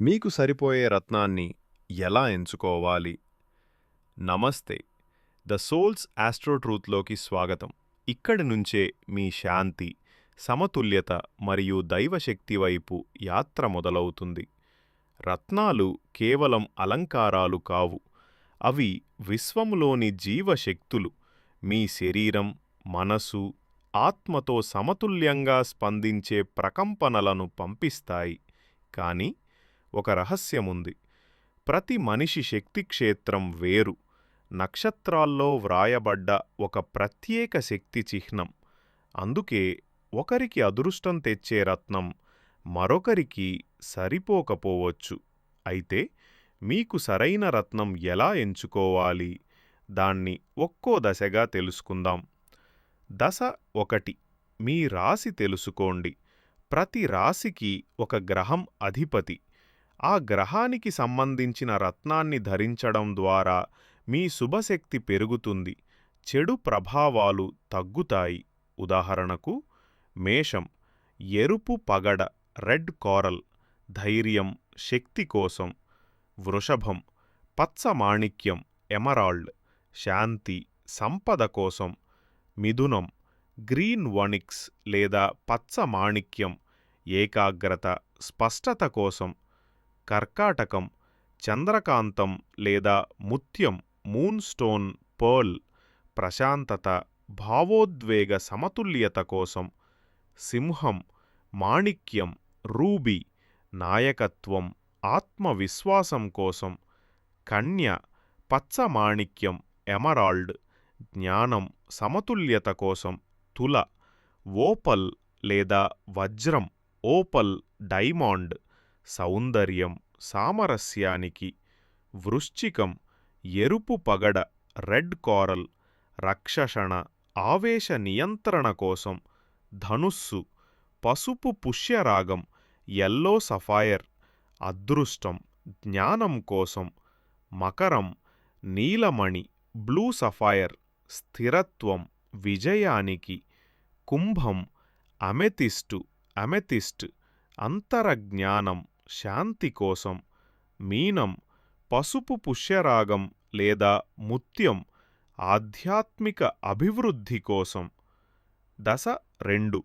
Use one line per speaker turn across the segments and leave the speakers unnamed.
మీకు సరిపోయే రత్నాన్ని ఎలా ఎంచుకోవాలి? నమస్తే. ద సోల్స్ ఆస్ట్రో ట్రూత్లోకి స్వాగతం. ఇక్కడి నుంచే మీ శాంతి సమతుల్యత మరియు దైవశక్తి వైపు యాత్ర మొదలవుతుంది. రత్నాలు కేవలం అలంకారాలు కావు. అవి విశ్వంలోని జీవశక్తులు. మీ శరీరం మనసు ఆత్మతో సమతుల్యంగా స్పందించే ప్రకంపనలను పంపిస్తాయి. కానీ ఒక రహస్యముంది. ప్రతి మనిషి శక్తి క్షేత్రం వేరు. నక్షత్రాల్లో వ్రాయబడ్డ ఒక ప్రత్యేక శక్తి చిహ్నం. అందుకే ఒకరికి అదృష్టం తెచ్చే రత్నం మరొకరికి సరిపోకపోవచ్చు. అయితే మీకు సరైన రత్నం ఎలా ఎంచుకోవాలి? దాన్ని ఒక్కో దశగా తెలుసుకుందాం. దశ ఒకటి. మీ రాశి తెలుసుకోండి. ప్రతి రాశికి ఒక గ్రహం అధిపతి. ఆ గ్రహానికి సంబంధించిన రత్నాన్ని ధరించడం ద్వారా మీ శుభశక్తి పెరుగుతుంది. చెడు ప్రభావాలు తగ్గుతాయి. ఉదాహరణకు మేషం ఎరుపు పగడ రెడ్ కోరల్ ధైర్యం శక్తి కోసం. వృషభం పచ్చ మాణిక్యం ఎమరాల్డ్ శాంతి సంపద కోసం. మిథునం గ్రీన్ వణిక్స్ లేదా పచ్చ మాణిక్యం ఏకాగ్రత స్పష్టత కోసం. కర్కాటకం చంద్రకాంతం లేదా ముత్యం మూన్ స్టోన్ పర్ల్ ప్రశాంతత భావోద్వేగ సమతుల్యత కోసం సింహం మాణిక్యం రూబీ నాయకత్వం ఆత్మవిశ్వాసం కోసం కన్య పచ్చ మాణిక్యం ఎమరాల్డ్ జ్ఞానం సమతుల్యత కోసం తుల ఓపల్ లేదా వజ్రం ఓపల్ డైమాండ్ సౌందర్యం సామరస్యానికి వృశ్చికం ఎరుపు పగడ రెడ్ కారల్ రక్షషణ ఆవేశ నియంత్రణ కోసం ధనుస్సు పసుపు పుష్యరాగం ఎల్లో సఫాయర్ అదృష్టం జ్ఞానం కోసం మకరం నీలమణి బ్లూ సఫాయర్ స్థిరత్వం విజయానికి కుంభం అమెతిస్టు అమెతిస్ట్ అంతరజ్ఞానం శాంతి కోసం మీనం పసుపు పుష్యరాగం లేదా ముత్యం ఆధ్యాత్మిక అభివృద్ధి కోసం. దశ రెండు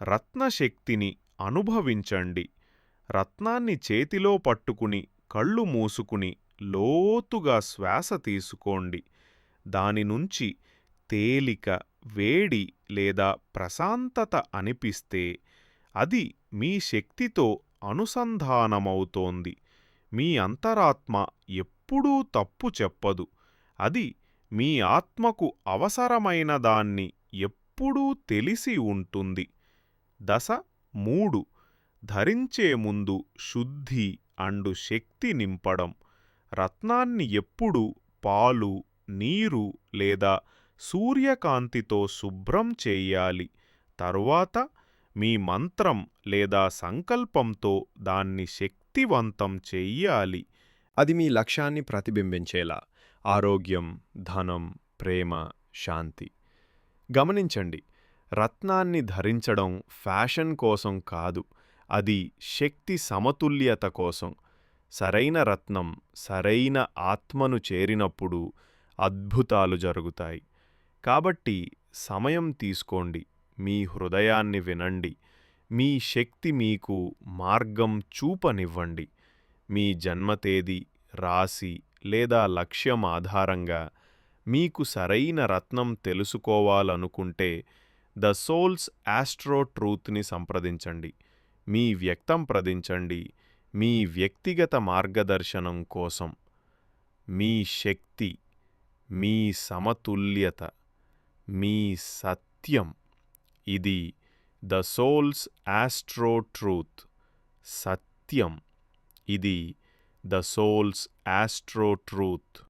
రత్నశక్తిని అనుభవించండి. రత్నాన్ని చేతిలో పట్టుకుని కళ్ళు మూసుకుని లోతుగా శ్వాస తీసుకోండి. దాని నుంచి తేలిక వేడి లేదా ప్రశాంతత అనిపిస్తే అది మీ శక్తితో అనుసంధానమవుతోంది. మీ అంతరాత్మ ఎప్పుడూ తప్పు చెప్పదు. అది మీ ఆత్మకు అవసరమైన దాన్ని ఎప్పుడూ తెలిసి ఉంటుంది. దశ మూడు. ధరించే ముందు శుద్ధి అండు శక్తి నింపడం. రత్నాన్ని ఎప్పుడు పాలు నీరు లేదా సూర్యకాంతితో శుభ్రం చేయాలి. తరువాత మీ మంత్రం లేదా సంకల్పంతో దాన్ని శక్తివంతం చెయ్యాలి.
అది మీ లక్ష్యాన్ని ప్రతిబింబించేలా. ఆరోగ్యం ధనం ప్రేమ శాంతి. గమనించండి రత్నాన్ని ధరించడం ఫ్యాషన్ కోసం కాదు అది శక్తి సమతుల్యత కోసం. సరైన రత్నం సరైన ఆత్మను చేరినప్పుడు అద్భుతాలు జరుగుతాయి. కాబట్టి సమయం తీసుకోండి. మీ హృదయాన్ని వినండి. మీ శక్తి మీకు మార్గం చూపనివ్వండి. మీ జన్మతేదీ రాశి లేదా లక్ష్యం ఆధారంగా మీకు సరైన రత్నం తెలుసుకోవాలనుకుంటే ద సోల్స్ ఆస్ట్రో ట్రూత్ని సంప్రదించండి. మీ వ్యక్తం ప్రదించండి. మీ వ్యక్తిగత మార్గదర్శనం కోసం. మీ శక్తి మీ సమతుల్యత మీ సత్యం. ఇది ద సోల్స్ ఆస్ట్రో ట్రూత్ సత్యం ఇది ద సోల్స్ ఆస్ట్రో ట్రూత్